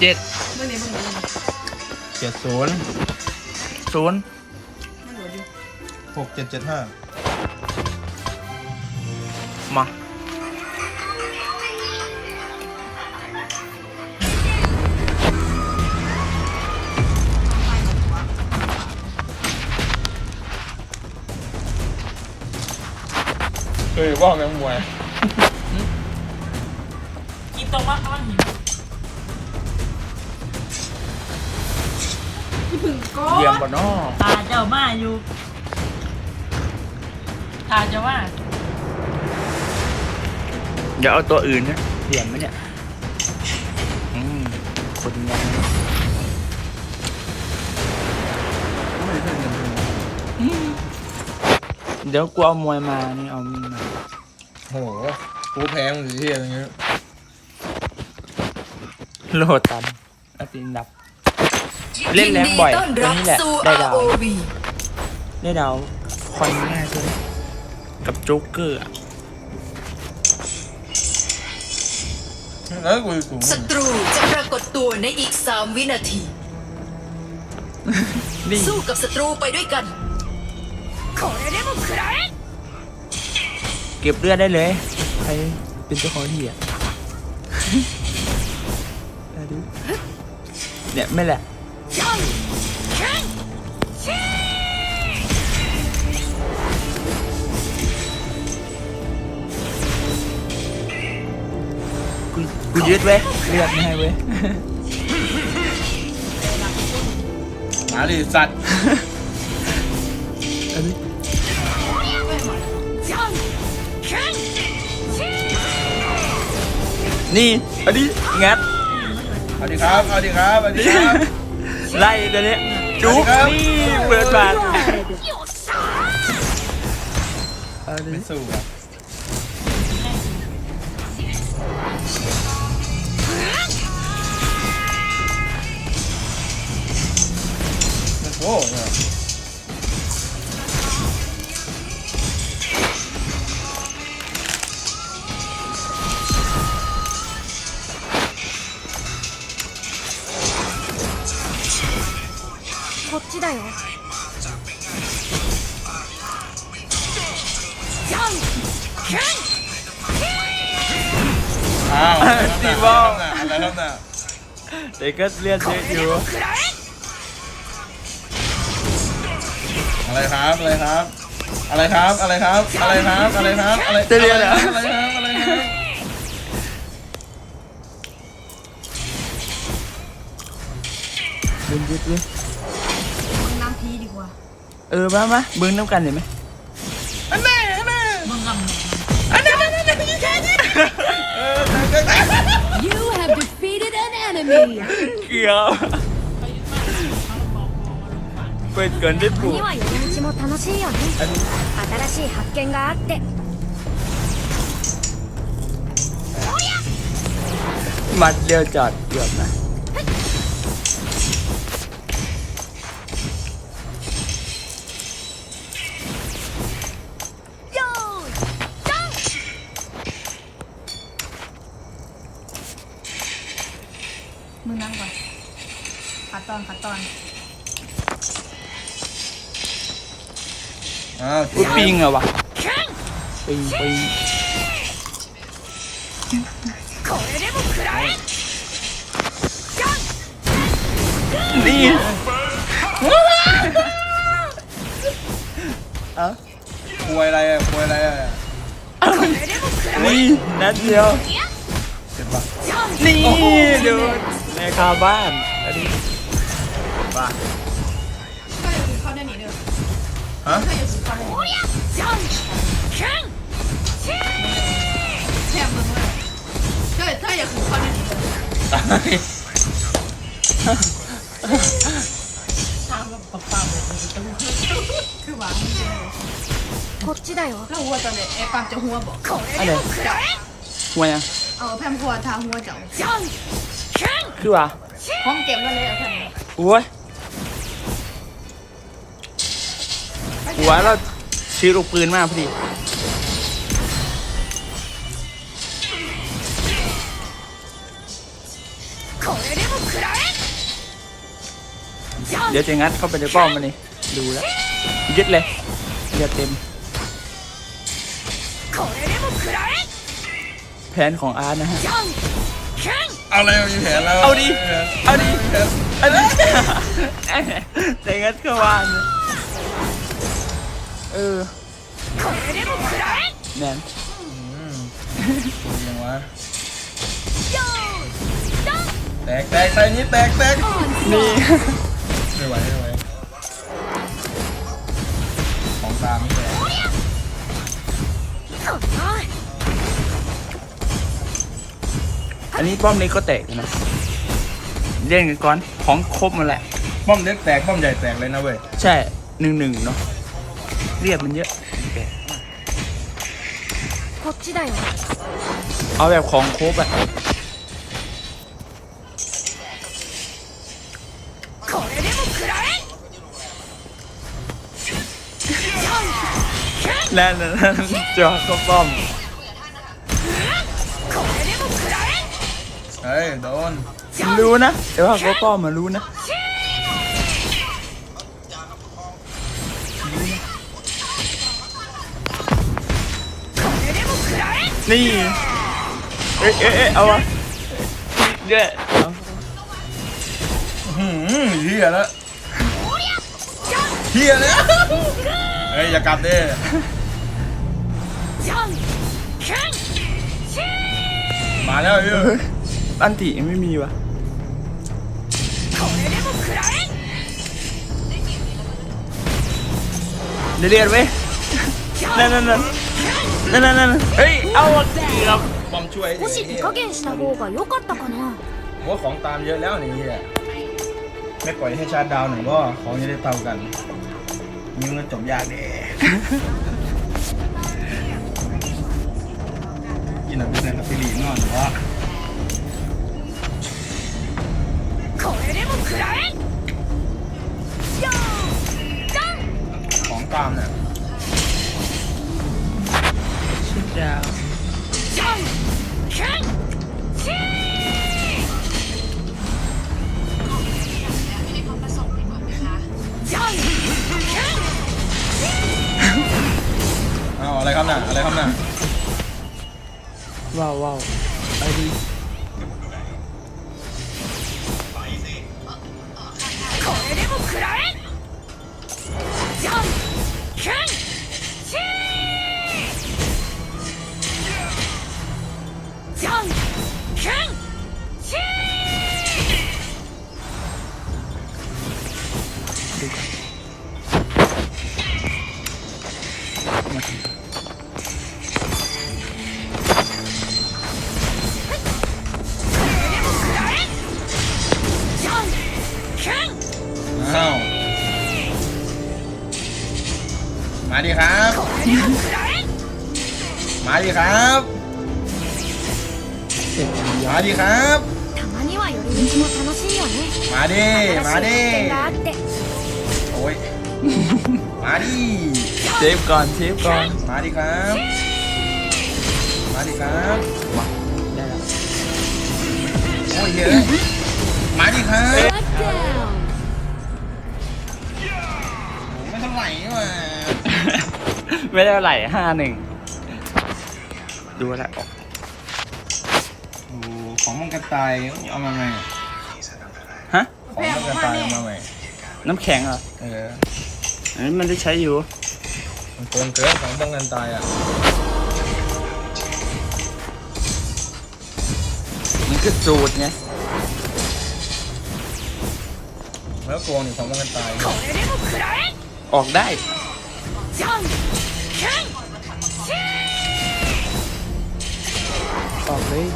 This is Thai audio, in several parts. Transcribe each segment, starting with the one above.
เจ็ดเมื่อนี้เมื่อนี้เจ็ดศูนย์ศูนย์มันโหลดอยู่หกเจ็ดเจ็ดห้ามาเคยว่าแมงมวยกินตรงว่าก้อนหิน ที่พึ่งก้อเยี่ยมนบ่เนาะตาเจ้ามาอยู่ตาเจ้าว่าเดี๋ยวเอาตัวอื่นนะเยี่ยมไหมเนี่ยอืมคนยังไม่ได้เงินทุนเดี๋ยวกูเอามวยมานี่เอามีมาโอ้โหกูแพงหรือที่อะไรเงี้ยโลตันอาตินดับ เล่นแรงบ่อยยินดีต้อนรับตัวนี้แหละสู่ได้ดาว ROV ได้ดาวคอยง่ายใช่ไหมกับโจ๊กเกอร์อะแล้วกูสูงศัตรูจะปรากฏตัวในอีก3วินาที นี่สู้กับศัตรูไปด้วยกันเก็บเลือดได้เลยใครเป็นเจ้าของที่อะเอาดิเนี่ยไม่แหละ กูกูยึดเว้ยเลือดไม่ให้เว้ย มาดิสัตว์เอาดินี่เอาดิงัด เอาดิครับ เอาดิครับ เอาดิครับ ไล่ตัวเนี้ยจุ๊บสวัสดีครับนี่เปิดบาทเอาดิไม่สู้อะโอ้โายเหรออ้าวตีบอล อะไรแล้วน่ะเด็กก็เรียนเยอะอยู่อะไรครับอะไรครับ อะไรครับอะไรครับอะไรครับอะไรครับอะไรจะเรียนเหรอ อะไรครับอะไรครับ เออมามาบึงน้ำกันเห็นไหม อันแน่อันแน่ มึงกำเนิด อันแน่อันแน่อันแน่แค่นี้เออแต่แต่แต่ You have defeated an enemy เกี่ยวเปิดเกินได้ปู には寄り道も楽しいよね อันนี้ 新しい発見があって มัดเดียวจอดเกือบนะ อนขัดตอนอ้าวกูปิงเหรอวะปิงปิงนี่เอ้าป่วยอะไรอะป่วยอะไรอะนี่นัดเดียวเจ็บปะนี่ดูในคาบ้าน อันนี้บ้าน ก็อย่าถือเข้าได้หนีเด้อ ฮะ ก็อย่าถือเข้าได้หนีแค่มึงเลยก็ถ้าอย่าถือเข้าได้หนีเด้อ ตาย ทางแบบเปล่าๆเลยต้อง คือหวานจริงๆこっちだよแล้วหัวตอนนี้ไอ้ปามจะหัวบอก อะไร เจ้า หัวยัง เอาแพมหัวทาหัวเจ้า คือว่า พร้อมเก็บมาเลยเอาแพม โอ้ย หัวเราวชื่อลูกปืนมากพอดีเดี๋ยวจะงัดเข้าไปในป้อมมานนี่ดูแล้วยึดเลยเลือดเต็ม แผนของอาร์ตนะฮะ เอาเลยมีแผนแล้วเอาดี เอาดีเอาดีแต่งัดเขาวาน เลยเออแมนยังวะแตกแตกใส่นี้แตกแตกนี่ไม่ไหวไม่ไหวของตามไม่แตกอันนี้ป้อมนี้ก็แตกนะเล่นกันก่อนของครบหมาแหละป้อมเล็กแตกป้อมใหญ่แตกเลยนะเว้ย ใช่หนึ่งหนึ่งเนาะ เรียบมันเยอะแปลก こっちだよ เอาแบบของครบอะนั่นนั่นจอก็ป้อม เฮ้ยโดน รู้นะ แต่ว่าก็ป้อมมารู้นะ นี่ เอ๊ะเอ๊ะเอ๊ะเอาวะเดี๋ยวเอาหืมเฮียแล้วเฮียแล้วเฮ้ยอย่ากลับดิมาแล้วเฮ้ยอันติไม่มีวะเดี๋ยวเรียนไว้ยนั่นนั่นนั่น นั่นนั่นนั่นเฮ้ย เอาวะครับ บอมช่วย 少し手加減した方が良かったかな ว่าของตามเยอะแล้วนี่เฮียไม่ปล่อยให้ชาร์จดาวน์หน่อยก็ของจะได้เท่ากันยิงแล้วจบยากเด้กินหนังเป็นนักฟิลีนอนหรือว่าของตามเนี่ย อะไรครับน่ะอะไรครับน่ะว้าวว้าวไอ้ดีอ้ ครับมาดิครับ มาดิมาดิโอ้ยมาดิเทปก่อนเทปก่อนมาดิครับ มาดิครับมาได้แล้วโอ้ยเยอะมาดิครับไม่เท่าไหร่ว่ะไม่ได้เท่าไหร่ห้าหนึ่ง ดูแล้วออกโอ้โหของมันกระต่ายเอามาไงฮะ ของมันกระต่ายเอามาไงน้ำแข็งเหรอเอออันนี้มันได้ใช้อยู่มันโกงเกินของป้องกันตายอะมันคือสูตรไงแล้วโกงนี่ของป้องกันตายออกได้ ออกเลย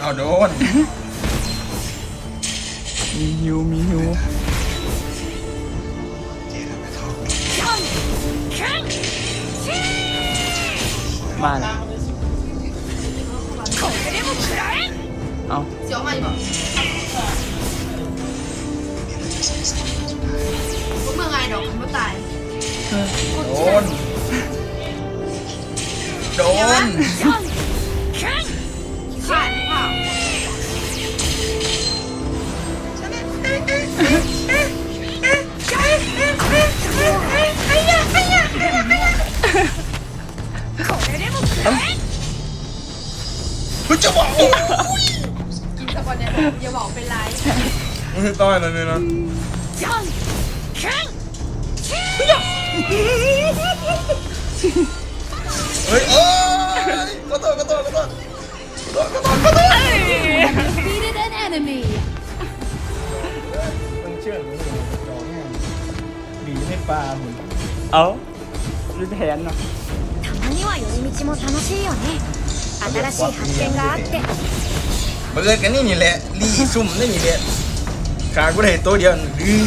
เอาโดน มีฮิวมีฮิวมาแล้วเอาเสียวใหม่บอก ดอกมันตายเอโดน โดน เฮ้ยโอ้ยขอโทษขอโทษขอโทษขอโทษขอโทษขอโทษ Defeated an enemy. ต้องเชื่อหนูหนูจอแห้งบีให้ปลาหมุน เอารุ่นแทนเนาะ たまには寄り道も楽しいよね。新しい発見があって。 มาเอิดกันนี่นี่แหละรีซุ่มนี่นี่แหละขากูได้ตัวเดียวอื้อ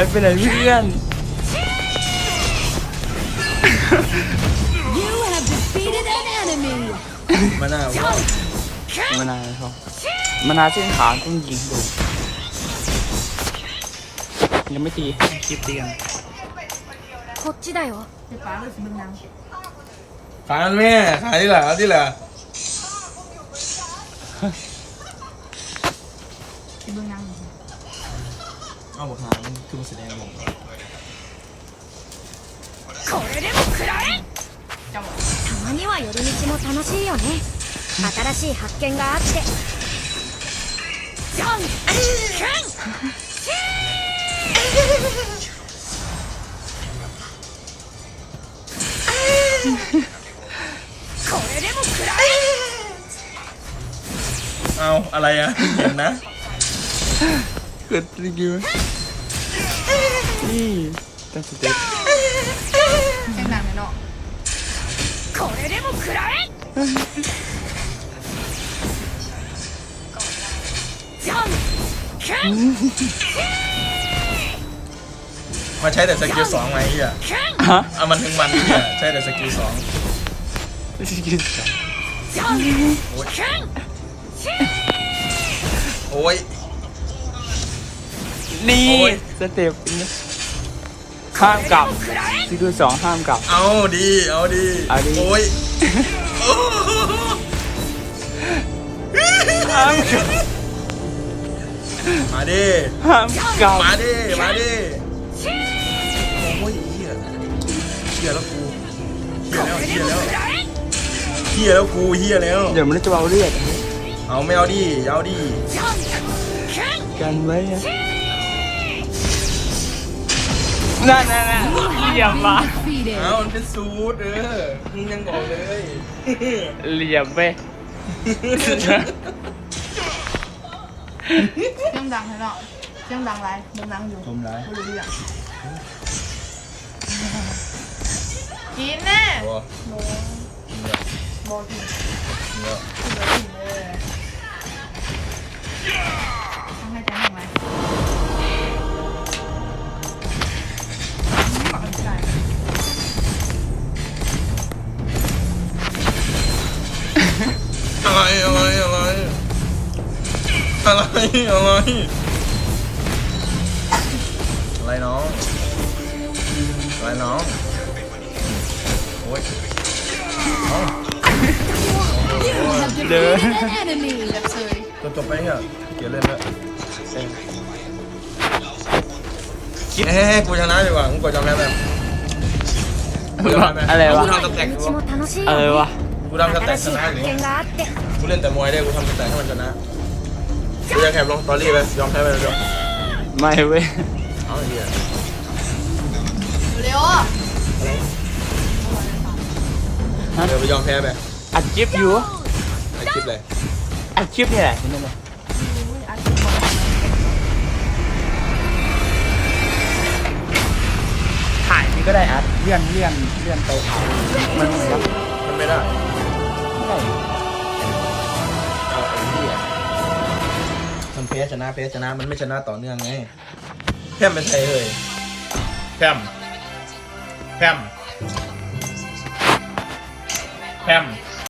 ายไปไหนเพื่อน You have defeated an enemy. มาหน้าว่า มานาวชอบมานาวเส้นขาต้องยิงดูยังไม่ตีคลิปตีกัน こっちだよ。 เป็นป้าหรือสิมึงนาง ขายมันแม่ขายที่หละที่หละ สิมึงนาง เอาบอกหามั นคือมาแสดงผม これでも食らえ。 จะบอก たまには寄り道も楽しいよね。新しい発見があって。じゃんけん。 これでも食らえ。 เอาอะไรอ่ะเห็นนะ เกิดรีวิวนี่ ตั้งสเต็ป แข่งนางเนี่ยเนาะ これでも食らえ。じゃんけん。 มาใช้แต่สกิลสองไงเฮีย ฮะ เอามันถึงมันเฮียใช้แต่สกิลสอง สกิลสอง じゃんけん。 โอ้ย นี่ โอ้ย สเต็ปนี่ ห้ามกลับสกิลสองห้ามกลับ เอาดี เอาดี เอาดิโอ้ยโอ้ห้ามกลับมาดิ ห้ามกลับ มาดิ มาดิ โอ้ยเฮียเฮียแล้วกูเฮียแล้วเฮียแล้วเฮียแล้วกูเฮียแล้ว เดี๋ยวมันจะเอาเลือดเอาไม่เอาดิเอาดิกันไว้อะ นั่นนั่นนั่นเหลี่ยมมา Defeated. เอามันเป็นสูตรเออมึงยังบอกเลยเหลี่ยมไปเสียงดังเลยเนาะเสียงดังไรมึงนางอยู่ชมไรไม่รู้เรื่องกินแน่โอ้โมเนื้อโมกินเนื้อกินเลย อะไร อะไรน้อง อะไรน้อง โอ้ยน้อเดิน An วจนจบไปเหรอเกี่ยวเล่นแล้วเฮ้ยกูชนะดีกว่ามึงกดจำได้ไหมกูจำได้ไหมอะไรวะ กูทำสแต็กกูเออวะ กูทำสแต็กชนะหรือ กูเล่นแต่มวยได้กูทำสแต็กให้มันชนะ กูจะแข่งลงสตอรี่ไปยอมแพ้ไปเลยเดี๋ยวไม่เว้ยเอาไอ้เหี้ยเร็วเดี๋ยวไปยอมแพ้ไปอัดคลิปอยู่ไอคลิปเลยอัดคลิปนี่แหละนี่แหละถ่ายนี่ก็ได้อัดเลื่อนเลื่อนเลื่อนไปถ่ายมันเหมือนกับมันไม่ได้ไม่เอ พ้ชนะแพ้ชนะมันไม่ชนะต่อเนื่องไงแพมเป็นใครเลยแพมแพมแพม